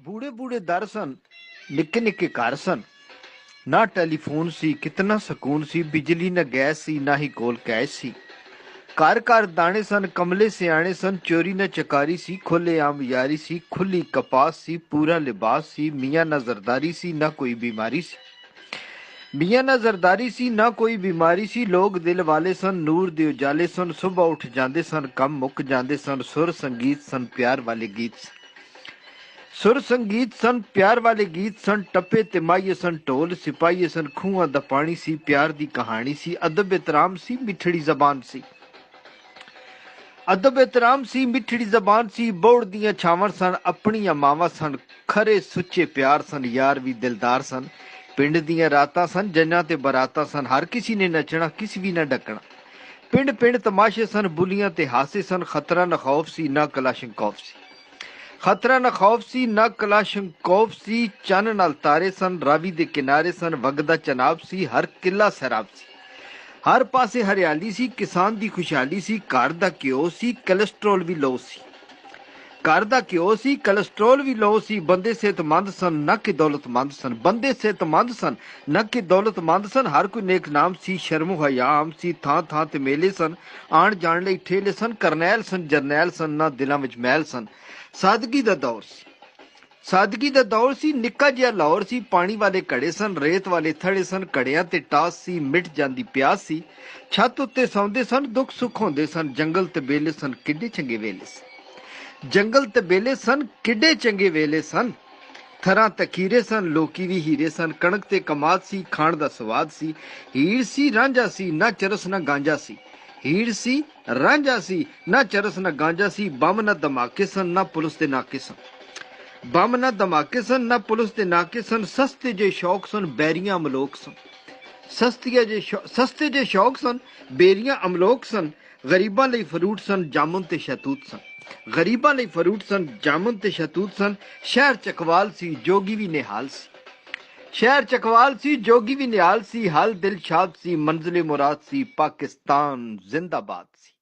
ਬੂੜੇ ਬੂੜੇ ਦਰ ਸਨ ਨਿੱਕੇ ਨਿੱਕੇ ਘਰ ਸਨ ਨਾ ਟੈਲੀਫੋਨ ਸੀ ਕਿਤਨਾ ਸਕੂਨ ਸੀ ਬਿਜਲੀ ਨਾ ਗੈਸ ਸੀ ਨਾ ਹੀ ਕੋਲ ਕੈਸ਼ ਸੀ ਘਰ ਘਰ ਦਾਣੇ ਸਨ ਕਮਲੇ ਸਿਆਣੇ ਸਨ ਚੋਰੀ ਨਾ ਚਕਾਰੀ ਸੀ ਖੁੱਲੇ ਆਮ ਯਾਰੀ ਸੀ ਖੁੱਲੀ ਕਪਾਸ ਸੀ ਪੂਰਾ ਲਿਬਾਸ ਸੀ ਮੀਆਂ ਨਾ ਜ਼ਰਦਾਰੀ ਸੀ ਨਾ ਕੋਈ ਬਿਮਾਰੀ ਸੀ ਮੀਆਂ ਨਾ ਜ਼ਰਦਾਰੀ ਸੀ ਨਾ ਕੋਈ ਬਿਮਾਰੀ ਸੀ ਲੋਕ ਦਿਲ ਵਾਲੇ ਸਨ ਨੂਰ ਦੇ ਉਜਾਲੇ ਸਨ ਸਵੇਰ ਉੱਠ ਜਾਂਦੇ ਸਨ ਕੰਮ ਮੁੱਕ ਜਾਂਦੇ ਸਨ ਸੁਰ ਸੰਗੀਤ ਸਨ ਪਿਆਰ ਵਾਲੇ ਗੀਤ ਸਨ ਸੁਰ ਸੰਗੀਤ ਸਨ, ਪਿਆਰ ਵਾਲੇ ਗੀਤ ਸਨ, ਟੱਪੇ ਤੇ ਮਾਈਏ ਸਨ, ਢੋਲ ਸਿਪਾਹੀਏ ਸਨ, ਖੂਹਾਂ ਦਾ ਪਾਣੀ ਸੀ, ਪਿਆਰ ਦੀ ਕਹਾਣੀ ਸੀ, ਅਦਬ ਇਤਰਾਮ ਸੀ, ਮਿੱਠੜੀ ਜ਼ਬਾਨ ਸੀ। ਅਦਬ ਇਤਰਾਮ ਸੀ, ਮਿੱਠੜੀ ਜ਼ਬਾਨ ਸੀ, ਬੋੜ ਦੀਆਂ ਛਾਵਾਂ ਸਨ, ਆਪਣੀਆਂ ਮਾਵਾਂ ਸਨ, ਖਰੇ ਸੁੱਚੇ ਪਿਆਰ ਸਨ, ਯਾਰ ਵੀ ਦਿਲਦਾਰ ਸਨ। ਪਿੰਡ ਦੀਆਂ ਰਾਤਾਂ ਸਨ ਜੰਨਾਂ ਤੇ ਬਰਾਤਾਂ ਸਨ, ਹਰ ਕਿਸੇ ਨੇ ਨੱਚਣਾ, ਕਿਸੇ ਵੀ ਨਾ ਡੱਕਣਾ। ਪਿੰਡ ਪਿੰਡ ਤਮਾਸ਼ੇ ਸਨ, ਬੁਲੀਆਂ ਤੇ ਹਾਸੇ ਸਨ, ਖਤਰਾ ਨਾ ਖੌਫ ਸੀ, ਨਾ ਕਲਾਸ਼ੰਕੌਫ ਸੀ। ਖਤਰਾ ਨਾ ਖੌਫ ਸੀ, ਨਾ ਕਲਾਸ਼ੰਕੌਫ ਸੀ। ਚੰਨ ਨਾਲ ਤਾਰੇ ਸਨ, ਰਾਵੀ ਦੇ ਕਿਨਾਰੇ ਸਨ। ਵਗਦਾ ਚਨਾਬ ਸੀ, ਹਰ ਕਿਲਾ ਸਰਾਬ ਸੀ। ਹਰ ਪਾਸੇ ਹਰਿਆਲੀ ਸੀ, ਕਿਸਾਨ ਦੀ ਖੁਸ਼ਹਾਲੀ ਸੀ, ਘਰ ਦਾ ਘਿਓ ਸੀ, ਕੋਲੇਸਟ੍ਰੋਲ ਵੀ ਲੋ ਸੀ। ਘਰ ਦਾ ਘਿਓ ਸੀ ਕੋਲੇਸਟ੍ਰੋਲ ਵੀ ਲੋ ਸੀ, ਬੰਦੇ ਸਿਹਤਮੰਦ ਸਨ, ਨਾ ਕਿ ਦੌਲਤਮੰਦ ਸਨ। ਬੰਦੇ ਸਿਹਤਮੰਦ ਸਨ, ਨਾ ਕਿ ਦੌਲਤਮੰਦ ਸਨ, ਹਰ ਕੋਈ ਨੇਕ ਨਾਮ ਸੀ ਸ਼ਰਮ ਹਯਾ ਸੀ, ਥਾਂ ਥਾਂ ਤੇ ਮੇਲੇ ਸਨ, ਆਣ ਜਾਣ ਲਈ ਠੇਲੇ ਸਨ, ਕਰਨੈਲ ਸਨ, ਜਰਨੈਲ ਸਨ, ਨਾ ਦਿਲਾਂ ਵਿੱਚ ਮਹਿਲ ਸਨ। ਸਾਦਗੀ ਦਾ ਦੌਰ ਸੀ। ਸਾਦਗੀ ਦਾ ਦੌਰ ਸੀ, ਨਿੱਕਾ ਜਿਹਾ ਲਾਹੌਰ ਸੀ, ਪਾਣੀ ਵਾਲੇ ਘੜੇ ਸਨ, ਰੇਤ ਵਾਲੇ ਥੜੇ ਸਨ, ਘੜਿਆਂ ਤੇ ਟਾਸ ਸੀ, ਮਿਟ ਜਾਂਦੀ ਪਿਆਸ ਸੀ। ਛੱਤ ਉੱਤੇ ਸੌਂਦੇ ਸਨ, ਦੁੱਖ ਸੁੱਖ ਹੁੰਦੇ ਸਨ, ਜੰਗਲ ਤੇ ਬੇਲੇ ਸਨ, ਕਿੱਡੇ ਚੰਗੇ ਵੇਲੇ ਸਨ ਜੰਗਲ ਤੇ ਵੇਲੇ ਸਨ, ਕਿੱਡੇ ਚੰਗੇ ਵੇਲੇ ਸਨ। ਥਰਾਂ ਤਕੀਰੇ ਸਨ, ਲੋਕੀ ਵੀ ਹੀਰੇ ਸਨ। ਕਣਕ ਤੇ ਕਮਾਦ ਸੀ, ਖਾਣ ਦਾ ਸਵਾਦ ਸੀ। ਹੀਰ ਸੀ, ਰਾਂਝਾ ਸੀ, ਨਾ ਚਰਸ, ਨਾ ਗਾਂਜਾ ਸੀ। ਹੀਰ ਸੀ, ਰਾਂਝਾ ਸੀ, ਨਾ ਚਰਸ, ਨਾ ਗਾਂਜਾ ਸੀ। ਬੰਮ ਨਾ ਧਮਾਕੇ ਸਨ, ਨਾ ਪੁਲਿਸ ਦੇ ਨਾਕੇ ਸਨ। ਬੰਮ ਨਾ ਧਮਾਕੇ ਸਨ, ਨਾ ਪੁਲਿਸ ਦੇ ਨਾਕੇ ਸਨ। ਸਸਤੇ ਜੇ ਸ਼ੌਕ ਸਨ, ਬੈਰੀਆਂ ਅਮਲੋਕ ਸਨ। ਸਸਤੀਆਂ ਜੇ ਸ਼ੌ- ਸਸਤੇ ਜੇ ਸ਼ੌਕ ਸਨ, ਬੇਰੀਆਂ ਅਮਲੋਕ ਸਨ। ਗਰੀਬਾਂ ਲਈ ਫਰੂਟ ਸਨ, ਜਾਮਨ ਤੇ ਸ਼ਤੂਤ ਸਨ। ਗਰੀਬਾਂ ਲਈ ਫਰੂਟ ਸਨ, ਜਾਮਨ ਤੇ ਸ਼ਤੂਤ ਸਨ। ਸ਼ਹਿਰ ਚਕਵਾਲ ਸੀ, ਜੋਗੀ ਵੀ ਨਿਹਾਲ ਸੀ। ਸ਼ਹਿਰ ਚਕਵਾਲ ਸੀ, ਜੋਗੀ ਵੀ ਨਿਹਾਲ ਸੀ। ਹਲ ਦਿਲ ਸ਼ਾਦ ਸੀ, ਮੰਜ਼ਿਲ ਮੁਰਾਦ ਸੀ, ਪਾਕਿਸਤਾਨ ਜ਼ਿੰਦਾਬਾਦ ਸੀ।